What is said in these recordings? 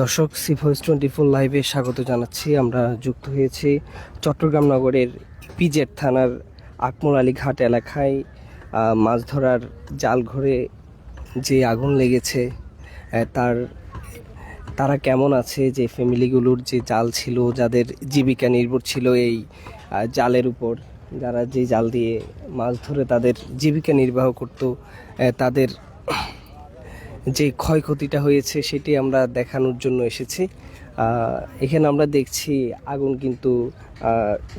দর্শক C voice twenty four লাইভে স্বাগত জানাচ্ছি। আমরা যুক্ত হয়েছি চট্টগ্রাম নগরের পিজেট থানার আকমর আলী ঘাট এলাকায়। মাছ ধরার জাল ঘরে যে আগুন লেগেছে তার, তারা কেমন আছে? যে ফ্যামিলিগুলোর যে জাল ছিল, যাদের জীবিকা নির্ভর ছিল এই জালের উপর, যারা যে জাল দিয়ে মাছ ধরে তাদের জীবিকা নির্বাহ করত তাদের যে ক্ষয়ক্ষতিটা হয়েছে সেটি আমরা দেখানোর জন্য এসেছি। এখানে আমরা দেখছি আগুন কিন্তু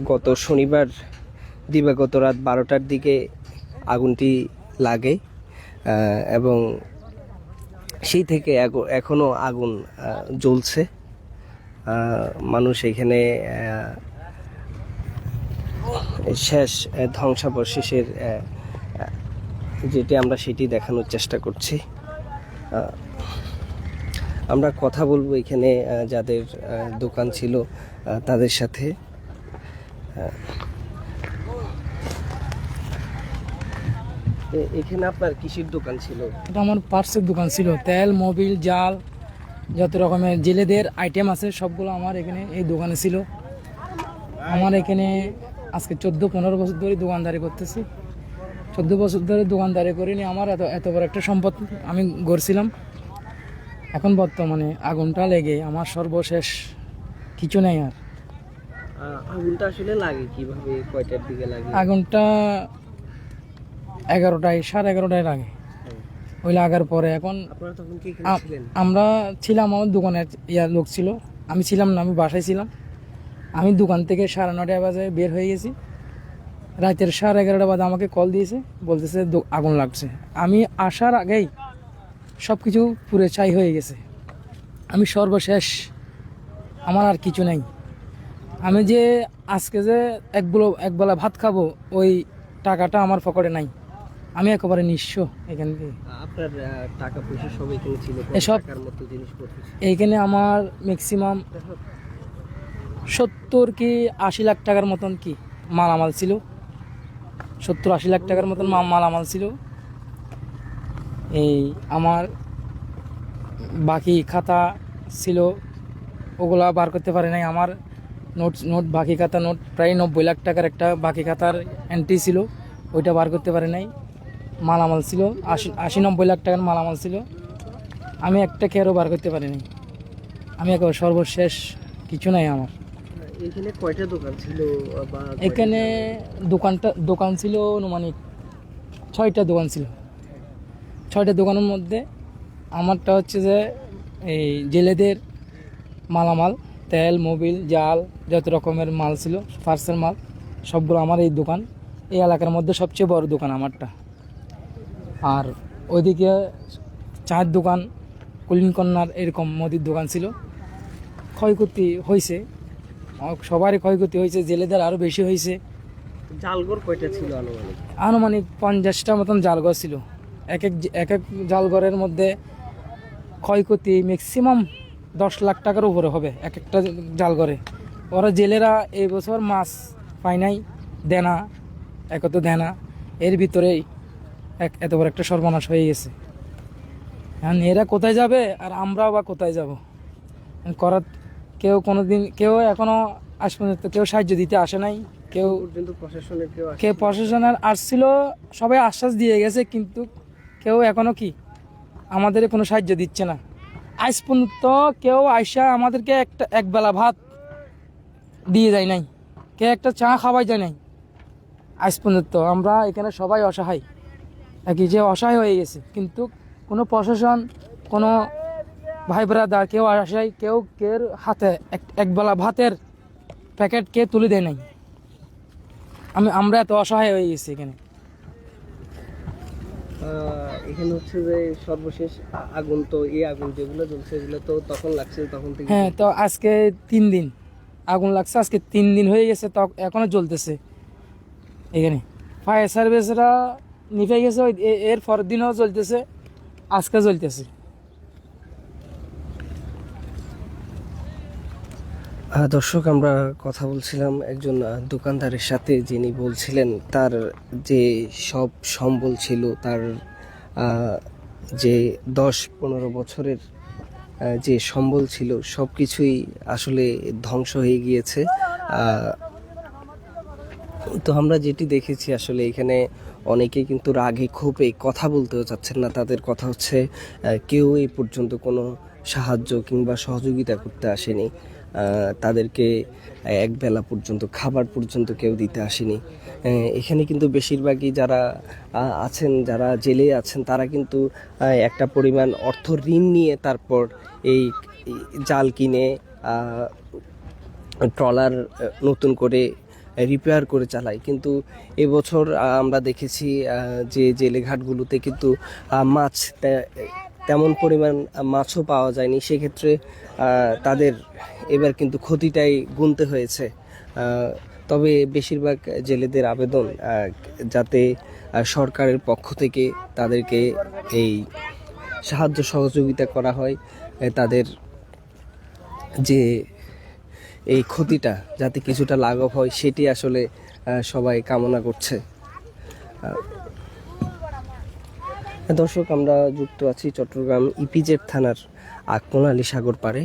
গত শনিবার দিবাগত রাত বারোটার দিকে আগুনটি লাগে এবং সেই থেকে এগ- এখনও আগুন জ্বলছে। মানুষ এখানে শেষ ধ্বংসাবশেষের যেটি আমরা সেটি দেখানোর চেষ্টা করছি। আমরা কথা বলব এখানে যাদের দোকান ছিল তাদের সাথে। এখানে আপনার কিসের দোকান ছিল? এটা আমার পার্সের দোকান ছিল। তেল, মোবিল, জাল, যত রকমের জেলেদের আইটেম আছে, সবগুলো আমার এখানে এই দোকানে ছিল। আমার এখানে আজকে চোদ্দ, পনেরো বছর ধরে দোকানদারি করতেছি। চোদ্দ বছর ধরে দোকানদারি করিনি আমার এত এত বড় একটা সম্পদ আমি গড়ছিলাম। এখন বর্তমানে আগুনটা লেগে আমার সর্বশেষ কিছু নেই আর। আগুনটা আসলে লাগে কীভাবে? কয়টার দিকে লাগে? আগুনটা এগারোটায় সাড়ে এগারোটায় লাগে। ওই লাগার পরে এখন আমরা ছিলাম আমার দোকানের ইয়া লোক ছিল। আমি ছিলাম না আমি বাসায় ছিলাম। আমি দোকান থেকে সাড়ে নটায় বাজে বের হয়ে গেছি। রাতের সাড়ে এগারোটা বাজে আমাকে কল দিয়েছে বলতেছে আগুন লাগছে। আমি আসার আগেই সব কিছু পুরে ছাই হয়ে গেছে। আমি সর্বশেষ আমার আর কিছু নেই। আমি যে আজকে যে একগুলো একবেলা ভাত খাব ওই টাকাটা আমার পকেটে নাই। আমি একেবারে নিঃস্ব এখান থেকে। আপনার টাকা পয়সা সব এখানে ছিল এসব-? এইখানে আমার ম্যাক্সিমাম সত্তর কি আশি লাখ টাকার মতন কি মালামাল ছিল। সত্তর আশি লাখ টাকার মতন মালামাল ছিল। এই আমার বাকি খাতা ছিল, ওগুলা বার করতে পারে নাই। আমার নোট নোট, বাকি খাতা নোট প্রায় নব্বই লাখ টাকার একটা বাকি খাতার এন্ট্রি ছিল, ওইটা বার করতে পারে নাই। মালামাল ছিল, আশি আশি নব্বই লাখ টাকার মালামাল ছিল। আমি একটা খেয়ারও বার করতে পারিনি আমি একেবারে সর্বশেষ কিছু নাই আমার। এখানে কয়টা দোকান ছিল এখানে দোকানটা, দোকান ছিল অনুমানিক ছয়টা দোকান ছিল। ছয়টা দোকানের মধ্যে আমারটা হচ্ছে যে এই জেলেদের মালামাল, তেল, মোবিল, জাল, যত রকমের মাল ছিল, পার্সেল মাল, সবগুলো আমার এই দোকান। এই এলাকার মধ্যে সবচেয়ে বড় দোকান আমারটা। আর ওইদিকে চায়ের দোকান, কুলিন কন্যার এরকম মুদির দোকান ছিল। ক্ষয়ক্ষতি হয়েছে সবারই ক্ষয়ক্ষতি হয়েছে জেলেদের আরও বেশি হয়েছে। জালগর কয়টা ছিল আনুমানিক? আনুমানিক পঞ্চাশটা মতন জালঘর ছিল। এক এক এক এক জালঘরের মধ্যে ক্ষয়ক্ষতি ম্যাক্সিমাম দশ লাখ টাকার উপরে হবে এক একটা জালঘরে ওরা জেলেরা এই বছর মাছ পায় নাই দেনা একত দেনা এর ভিতরেই এক এত বড় একটা সর্বনাশ হয়ে গেছে। এখন এরা কোথায় যাবে আর আমরাও বা কোথায় যাব? করার কেউ কোনো দিন কেউ এখনও আজ পর্যন্ত কেউ সাহায্য দিতে আসে নাই। কেউ প্রশাসনের কেউ প্রশাসনের আসছিল সবাই আশ্বাস দিয়ে গেছে কিন্তু কেউ এখনও কি? আমাদের কোনো সাহায্য দিচ্ছে না। আজ পর্যন্ত কেউ আইসা আমাদেরকে একটা একবেলা ভাত দিয়ে যায় নাই। কে একটা চা খাওয়াই যায় নাই। আজ পর্যন্ত আমরা এখানে সবাই অসহায়। কি যে অসহায় হয়ে গেছে কিন্তু কোনো প্রশাসন কোনো ভাই ব্রাদার কেউ আসায় কেউ কেউ হাতে এক- একবেলা ভাতের প্যাকেট কে তুলে দেয় নাই। আমি আমরা এত অসহায় হয়ে গেছি এখানে। এখানে হচ্ছে যে সর্বশেষ আগুন তো এই আগুন যেগুলো জ্বলছে এগুলো তো তখন লাগছে তখন থেকে। হ্যাঁ তো আজকে তিন দিন আগুন লাগছে আজকে তিন দিন হয়ে গেছে তো এখনও জ্বলতেছে এখানে। ফায়ার সার্ভিসরা নিভে গেছে এর পরের দিনও জ্বলতেছে আজকে জ্বলতেছে। দর্শক, আমরা কথা বলছিলাম একজন দোকানদারের সাথে যিনি বলছিলেন তার যে সব সম্বল ছিল, তার যে দশ পনেরো বছরের যে সম্বল ছিল, সব কিছুই আসলে ধ্বংস হয়ে গিয়েছে। তো আমরা যেটি দেখেছি আসলে এখানে অনেকে কিন্তু রাগে ক্ষোভে কথা বলতেও চাচ্ছেন না। তাদের কথা হচ্ছে কেউ এই পর্যন্ত কোনো সাহায্য কিংবা সহযোগিতা করতে আসেনি। তাদেরকে এক বেলা পর্যন্ত, খাবার পর্যন্ত কেউ দিতে আসেনি। এখানে কিন্তু বেশিরভাগই যারা আছেন, যারা জেলে আছেন, তারা কিন্তু একটা পরিমাণ অর্থ ঋণ নিয়ে তারপর এই জাল কিনে ট্রলার নতুন করে রিপেয়ার করে চালায়। কিন্তু এবছর আমরা দেখেছি যে জেলেঘাটগুলোতে কিন্তু মাছ তেমন পরিমাণ মাছও পাওয়া যায়নি। সেক্ষেত্রে তাদের এবার কিন্তু ক্ষতিটাই গুনতে হয়েছে। তবে বেশিরভাগ জেলেদের আবেদন যাতে সরকারের পক্ষ থেকে তাদেরকে এই সাহায্য সহযোগিতা করা হয় তাদের যে এই ক্ষতিটা যাতে কিছুটা লাঘব হয়, সেটি আসলে সবাই কামনা করছে। দর্শক আমরা যুক্ত আছি চট্টগ্রাম ইপিজেড থানার আকমনালী সাগর পাড়ে।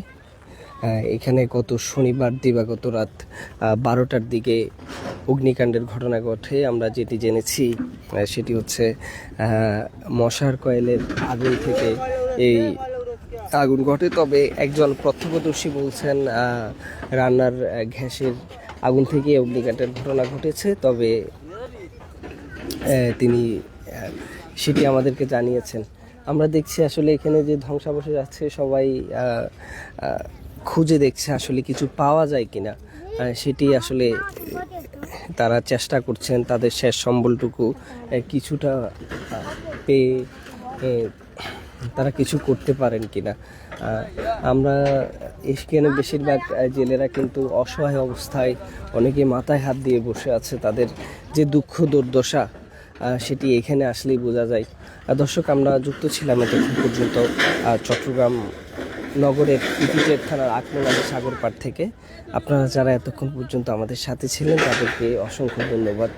এখানে গত শনিবার দিবাগত রাত বারোটার দিকে অগ্নিকাণ্ডের ঘটনা ঘটে। আমরা যেটি জেনেছি সেটি হচ্ছে মশার কয়েলের আগুন থেকে এই আগুন ঘটে। তবে একজন প্রত্যক্ষদর্শী বলছেন রান্নার আহ, গ্যাসের আগুন থেকে অগ্নিকাণ্ডের ঘটনা ঘটেছে। তবে তিনি সেটি আমাদেরকে জানিয়েছেন। আমরা দেখছি আসলে এখানে যে ধ্বংসাবশেষ আছে, সবাই খুঁজে দেখছে আসলে কিছু পাওয়া যায় কিনা। সেটি আসলে তারা চেষ্টা করছেন তাদের শেষ সম্বলটুকু কিছুটা পেয়ে তারা কিছু করতে পারেন কিনা। আমরা এখানে বেশিরভাগ জেলেরা কিন্তু অসহায় অবস্থায় অনেকে মাথায় হাত দিয়ে বসে আছে তাদের যে দুঃখ দুর্দশা সেটি এখানে আসলেই বোঝা যায়। দর্শক, আমরা যুক্ত ছিলাম এতক্ষণ পর্যন্ত চট্টগ্রাম নগরের ইপিজেড থানার আকমলালী সাগর পাড় থেকে। আপনারা যারা এতক্ষণ পর্যন্ত আমাদের সাথে ছিলেন, তাদেরকে অসংখ্য ধন্যবাদ।